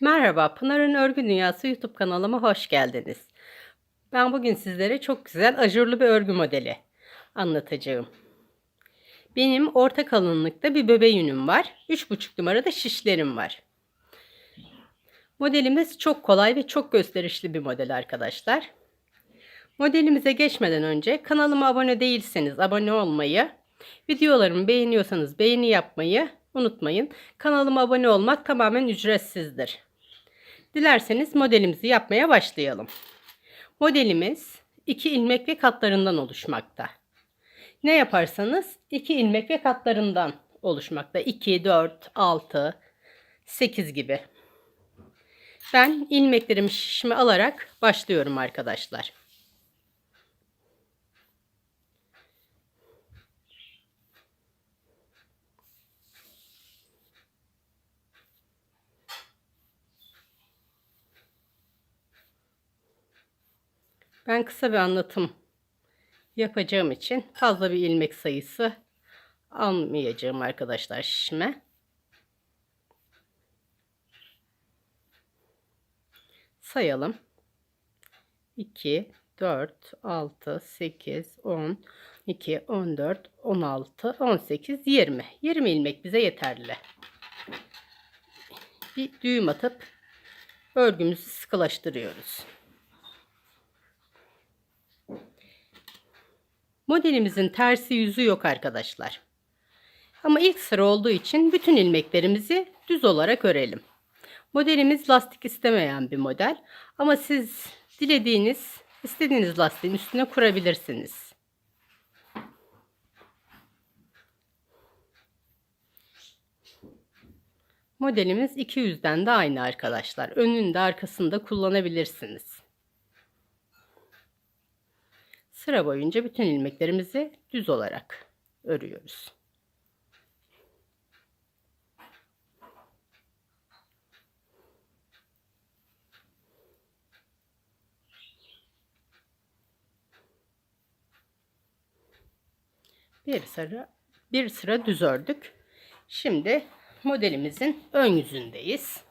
Merhaba, Pınar'ın Örgü Dünyası YouTube kanalıma hoş geldiniz. Ben bugün sizlere çok güzel ajurlu bir örgü modeli anlatacağım. Benim orta kalınlıkta bir bebe yünüm var. 3,5 numarada şişlerim var. Modelimiz çok kolay ve çok gösterişli bir model arkadaşlar. Modelimize geçmeden önce kanalıma abone değilseniz abone olmayı, videolarımı beğeniyorsanız beğeni yapmayı unutmayın. Kanalıma abone olmak tamamen ücretsizdir. Dilerseniz modelimizi yapmaya başlayalım. Modelimiz iki ilmek ve katlarından oluşmakta. Ne yaparsanız iki ilmek ve katlarından oluşmakta. 2, 4, 6, 8 gibi. Ben ilmeklerimi şişime alarak başlıyorum arkadaşlar. Ben kısa bir anlatım yapacağım için fazla bir ilmek sayısı almayacağım arkadaşlar şişime. Sayalım. 2, 4, 6, 8, 10, 2, 14, 16, 18, 20. 20 ilmek bize yeterli. Bir düğüm atıp örgümüzü sıkılaştırıyoruz. Modelimizin tersi yüzü yok arkadaşlar. Ama ilk sıra olduğu için bütün ilmeklerimizi düz olarak örelim. Modelimiz lastik istemeyen bir model. Ama siz dilediğiniz, istediğiniz lastiğin üstüne kurabilirsiniz. Modelimiz 200'den de aynı arkadaşlar. Önünde arkasında kullanabilirsiniz. Sıra boyunca bütün ilmeklerimizi düz olarak örüyoruz. Bir sıra bir sıra düz ördük. Şimdi modelimizin ön yüzündeyiz.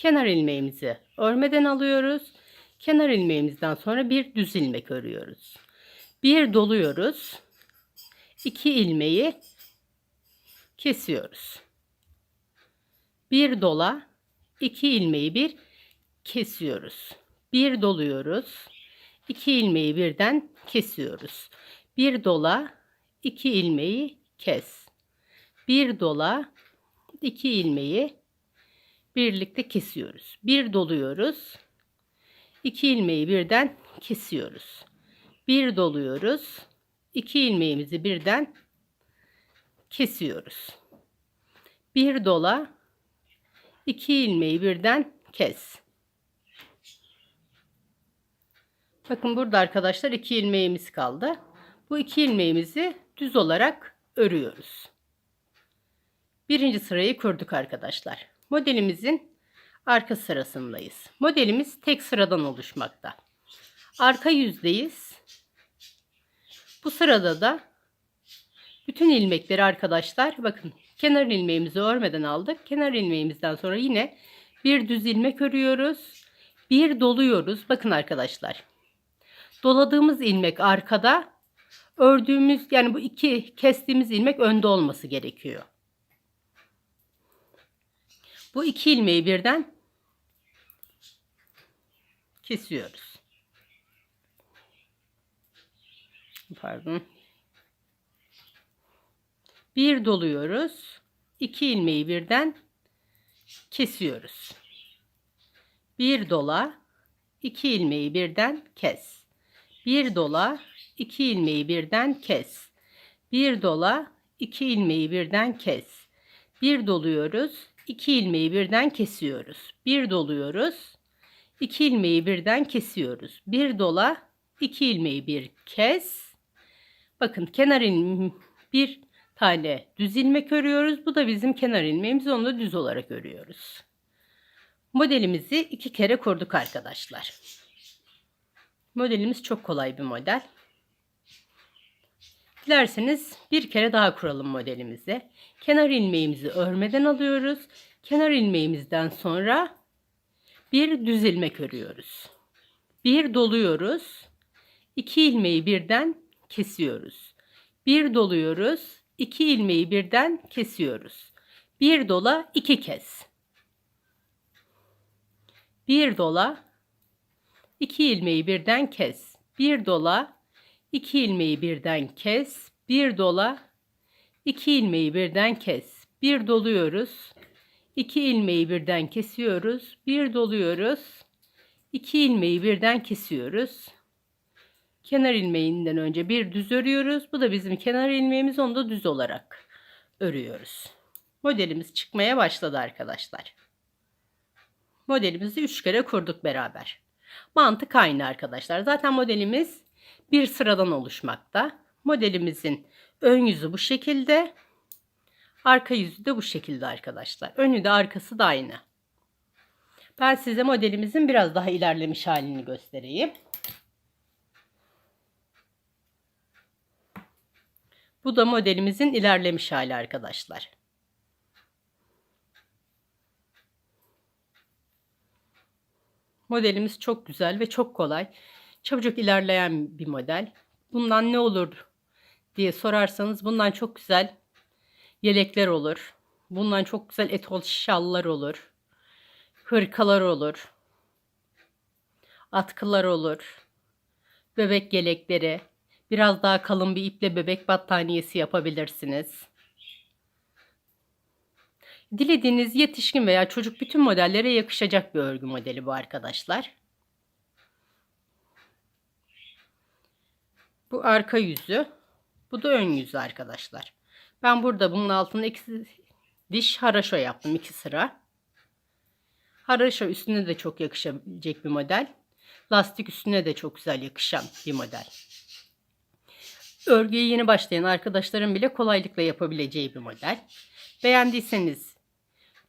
Kenar ilmeğimizi örmeden alıyoruz. Kenar ilmeğimizden sonra bir düz ilmek örüyoruz. Bir doluyoruz. İki ilmeği kesiyoruz. Bir dola, iki ilmeği bir kesiyoruz. Bir doluyoruz. İki ilmeği birden kesiyoruz. Bir dola, iki ilmeği kes. Bir dola, iki ilmeği birlikte kesiyoruz. Bir doluyoruz. İki ilmeği birden kesiyoruz. Bir doluyoruz. İki ilmeğimizi birden kesiyoruz. Bir dola, iki ilmeği birden kes. Bakın burada arkadaşlar iki ilmeğimiz kaldı. Bu iki ilmeğimizi düz olarak örüyoruz. Birinci sırayı kurduk arkadaşlar. Modelimizin arka sırasındayız. Modelimiz tek sıradan oluşmakta. Arka yüzdeyiz. Bu sırada da bütün ilmekleri arkadaşlar bakın kenar ilmeğimizi örmeden aldık. Kenar ilmeğimizden sonra yine bir düz ilmek örüyoruz. Bir doluyoruz. Bakın arkadaşlar. Doladığımız ilmek arkada. Ördüğümüz yani bu iki kestiğimiz ilmek önde olması gerekiyor. Bu iki ilmeği birden kesiyoruz. Pardon. Bir doluyoruz. İki ilmeği birden kesiyoruz. Bir dola, iki ilmeği birden kes. Bir dola, iki ilmeği birden kes. Bir dola, iki ilmeği birden kes. Bir doluyoruz. 2 ilmeği birden kesiyoruz. Bir doluyoruz. 2 ilmeği birden kesiyoruz. Bir dola, 2 ilmeği bir kes. Bakın kenar ilmeği bir tane düz ilmek örüyoruz. Bu da bizim kenar ilmeğimiz. Onu da düz olarak örüyoruz. Modelimizi iki kere kurduk arkadaşlar. Modelimiz çok kolay bir model. Dilerseniz bir kere daha kuralım modelimizi. Kenar ilmeğimizi örmeden alıyoruz. Kenar ilmeğimizden sonra bir düz ilmek örüyoruz. Bir doluyoruz. İki ilmeği birden kesiyoruz. Bir doluyoruz. iki ilmeği birden kesiyoruz. Bir dola iki kez. Bir dola iki ilmeği birden kes. Bir dola iki ilmeği birden kes. Bir dola iki ilmeği birden kes. Bir doluyoruz. iki ilmeği birden kesiyoruz. Bir doluyoruz. iki ilmeği birden kesiyoruz. Kenar ilmeğinden önce bir düz örüyoruz. Bu da bizim kenar ilmeğimiz. Onu da düz olarak örüyoruz. Modelimiz çıkmaya başladı arkadaşlar. Modelimizi 3 kere kurduk beraber. Mantık aynı arkadaşlar. Zaten modelimiz bir sıradan oluşmakta. Modelimizin ön yüzü bu şekilde. Arka yüzü de bu şekilde arkadaşlar. Önü de arkası da aynı. Ben size modelimizin biraz daha ilerlemiş halini göstereyim. Bu da modelimizin ilerlemiş hali arkadaşlar. Modelimiz çok güzel ve çok kolay. Çabucak ilerleyen bir model. Bundan ne olur diye sorarsanız bundan çok güzel yelekler olur. Bundan çok güzel etol şallar olur. Hırkalar olur. Atkılar olur. Bebek yelekleri. Biraz daha kalın bir iple bebek battaniyesi yapabilirsiniz. Dilediğiniz yetişkin veya çocuk bütün modellere yakışacak bir örgü modeli bu arkadaşlar. Bu arka yüzü. Bu da ön yüzü arkadaşlar. Ben burada bunun altına iki diş haraşo yaptım. iki sıra. Haraşo üstüne de çok yakışabilecek bir model. Lastik üstüne de çok güzel yakışan bir model. Örgüye yeni başlayan arkadaşların bile kolaylıkla yapabileceği bir model. Beğendiyseniz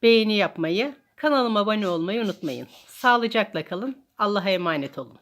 beğeni yapmayı, kanalıma abone olmayı unutmayın. Sağlıcakla kalın. Allah'a emanet olun.